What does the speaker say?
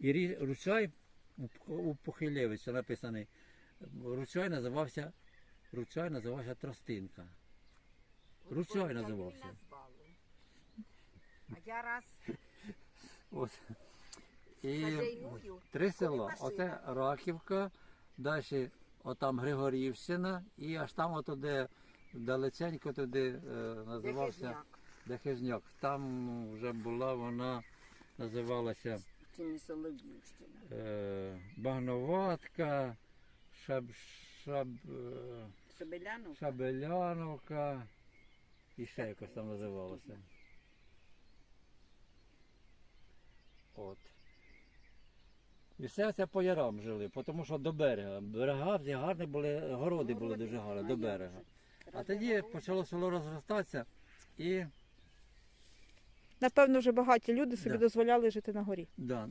І ручай у Похилєвича написаний. Ручай називався, ручай називався Тростинка. Ручай називався. А я раз От. І три села. Оце Раківка, далі отам Григорівщина і аж там отуди далеченько туди е, називався. Дехижняк. Там вже була вона, називалася Чи не Солов'ївщина. е, Багноватка, Шаб, Шаб, е, Шебеляну? Шабеляновка і ще якось там називалося. От. І все це по ярам жили, тому що до берега. Берега всі гарні були, городи були дуже гарні до берега. А тоді почало село розростатися і Напевно, вже багаті люди собі Да. дозволяли жити на горі. Да.